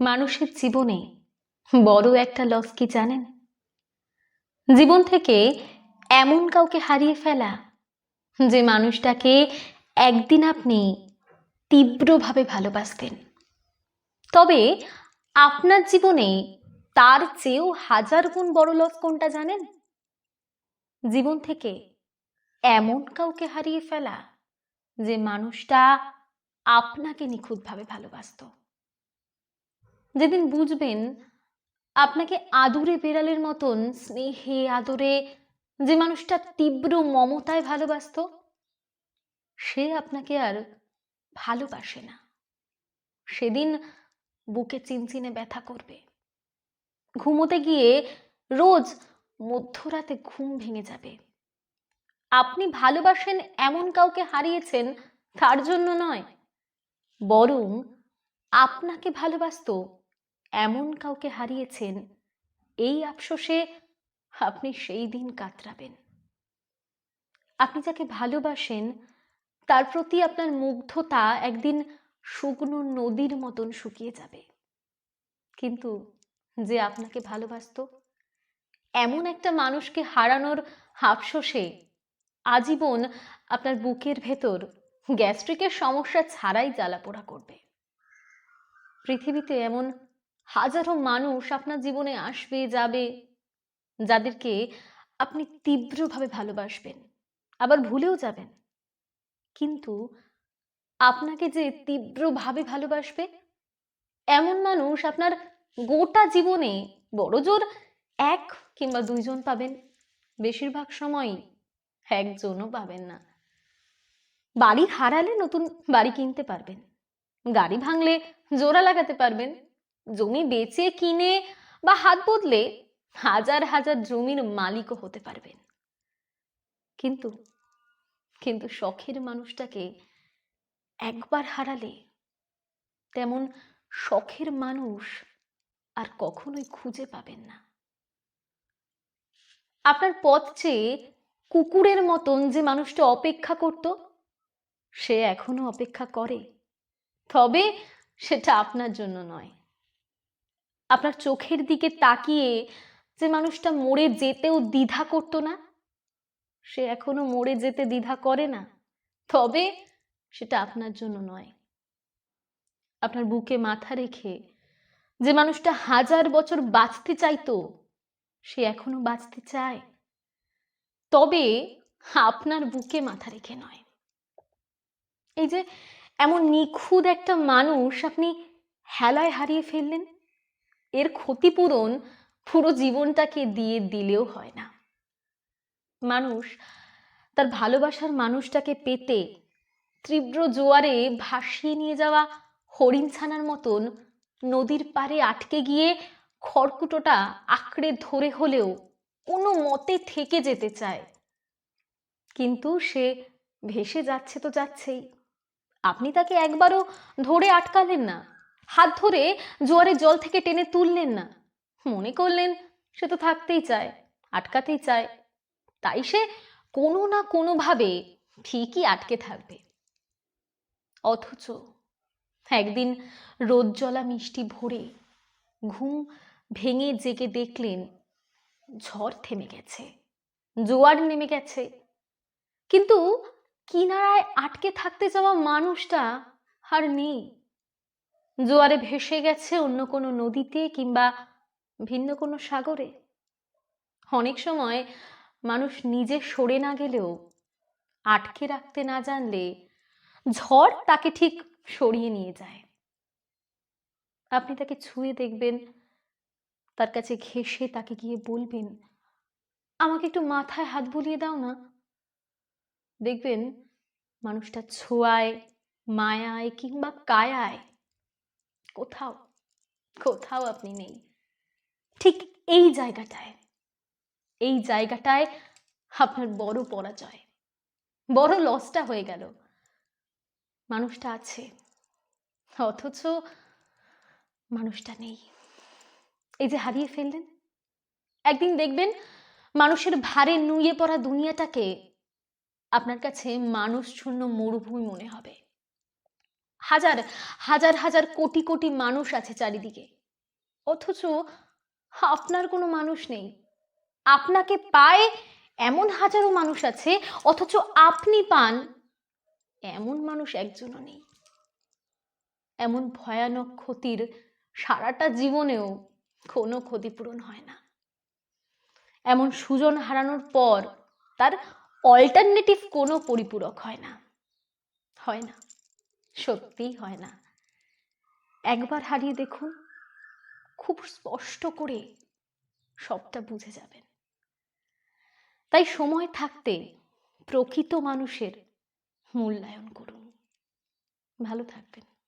মানুষের জীবনে বড় একটা লস কি জানেন? জীবন থেকে এমন কাউকে হারিয়ে ফেলা যে মানুষটাকে একদিন আপনি তীব্রভাবে ভালোবাসতেন। তবে আপনার জীবনে তার চেয়েও হাজার গুণ বড় লস কোনটা জানেন? জীবন থেকে এমন কাউকে হারিয়ে ফেলা যে মানুষটা আপনাকে নিখুঁতভাবে ভালোবাসতো। যেদিন বুঝবেন আপনাকে আদুরে বেড়ালের মতন, স্নেহে আদরে যে মানুষটা তীব্র মমতায় ভালোবাসতো, সে আপনাকে আর ভালোবাসে না। সেদিন বুকে চিনচিনে ব্যথা করবে। ঘুমোতে গিয়ে রোজ মধ্যরাতে ঘুম ভেঙে যাবে। আপনি ভালোবাসেন এমন কাউকে হারিয়েছেন, তার জন্য নয়, বরং আপনাকে ভালোবাসতো এমন কাউকে হারিয়েছেন, এই আফসোসে আপনি সেই দিন কাতরাবেন। আপনি যাকে ভালোবাসেন, তার প্রতি আপনার মুগ্ধতা একদিন শুকনো নদীর মতন শুকিয়ে যাবে। কিন্তু যে আপনাকে ভালোবাসতো, এমন একটা মানুষকে হারানোর আফসোসে আজীবন আপনার বুকের ভেতর গ্যাস্ট্রিকের সমস্যা ছাড়াই জ্বালাপোড়া করবে। পৃথিবীতে এমন হাজারো মানুষ আপনার জীবনে আসবে, যাবে, যাদেরকে আপনি তীব্রভাবে ভালোবাসবেন, আবার ভুলেও যাবেন। কিন্তু আপনাকে যে তীব্রভাবে ভালোবাসবে, এমন মানুষ আপনার গোটা জীবনে বড়জোর এক কিংবা দুইজন পাবেন। বেশিরভাগ সময়ই একজনও পাবেন না। বাড়ি হারালে নতুন বাড়ি কিনতে পারবেন, গাড়ি ভাঙলে জোড়া লাগাতে পারবেন জমি বেচে, কিনে বা হাত বদলে হাজার হাজার জমির মালিকও হতে পারবেন। কিন্তু কিন্তু শখের মানুষটাকে একবার হারালে তেমন শখের মানুষ আর কখনোই খুঁজে পাবেন না। আপনার পথ চেয়ে কুকুরের মতন যে মানুষটা অপেক্ষা করত, সে এখনও অপেক্ষা করে। তবে সেটা আপনার জন্য নয়। আপনার চোখের দিকে তাকিয়ে যে মানুষটা মরে যেতেও দ্বিধা করতো না, সে এখনও মরে যেতে দ্বিধা করে না, তবে সেটা আপনার জন্য নয়। আপনার বুকে মাথা রেখে যে মানুষটা হাজার বছর বাঁচতে চাইতো, সে এখনও বাঁচতে চায়। তবে আপনার বুকে মাথা রেখে নয়। এই যে এমন নিখুঁত একটা মানুষ আপনি হেলায় হারিয়ে ফেললেন এর ক্ষতিপূরণ পুরো জীবনটাকে দিয়ে দিলেও হয় না। মানুষ তার ভালোবাসার মানুষটাকে পেতে তীব্র জোয়ারে ভাসিয়ে নিয়ে যাওয়া হরিণ ছানার মতন নদীর পাড়ে আটকে গিয়ে খড়কুটোটা আঁকড়ে ধরে হলেও কোনো মতে থেকে যেতে চায়। কিন্তু সে ভেসে যাচ্ছে তো যাচ্ছেই। আপনি তাকে একবারও ধরে আটকালেন না। হাত ধরে জোয়ারে জল থেকে টেনে তুললেন না। মনে করলেন সে তো থাকতেই চায়, আটকাতেই চায়। তাই সে কোনো না কোনোভাবে ঠিকই আটকে থাকবে। অথচ একদিন রোদ জলা মিষ্টি ভোরে ঘুম ভেঙে জেগে দেখলেন ঝড় থেমে গেছে, জোয়ার নেমে গেছে। কিন্তু কিনারায় আটকে থাকতে যাওয়া মানুষটা আর নেই। জোয়ারে ভেসে গেছে অন্য কোনো নদীতে কিংবা ভিন্ন কোনো সাগরে? অনেক সময় মানুষ নিজে সরে না গেলেও আটকে রাখতে না জানলে ঝড় তাকে ঠিক সরিয়ে নিয়ে যায়। আপনি তাকে ছুঁয়ে দেখবেন, তার কাছে ঘেসে তাকে গিয়ে বলবেন, আমাকে একটু মাথায় হাত বুলিয়ে দাও না। দেখবেন মানুষটা ছোঁয়ায়, মায়ায় কিংবা কায়ায় কোথাও কোথাও আপনি নেই। ঠিক এই জায়গাটায় এই জায়গাটায় আপনার বড় পরাজয়, বড় লসটা হয়ে গেল। মানুষটা আছে, অথচ মানুষটা নেই। এই যে হারিয়ে ফেললেন, একদিন দেখবেন মানুষের ভারে নুয়ে পড়া দুনিয়াটাকে আপনার কাছে মানুষ শূন্য মরুভূমি মনে হবে। হাজার হাজার হাজার কোটি কোটি মানুষ আছে চারিদিকে। অথচ আপনার কোনো মানুষ নেই। আপনাকে পায় এমন হাজারো মানুষ আছে, অথচ আপনি পান এমন মানুষ একজনও নেই। এমন ভয়ানক ক্ষতির সারাটা জীবনেও কোনো ক্ষতিপূরণ হয় না। এমন সুজন হারানোর পর তার অল্টারনেটিভ কোনো পরিপূরক হয় না। হয় না। সত্যিই হয় না। একবার হারিয়ে দেখুন, খুব স্পষ্ট করে সবটা বুঝে যাবেন। তাই সময় থাকতে প্রকৃত মানুষের মূল্যায়ন করুন। ভালো থাকবেন।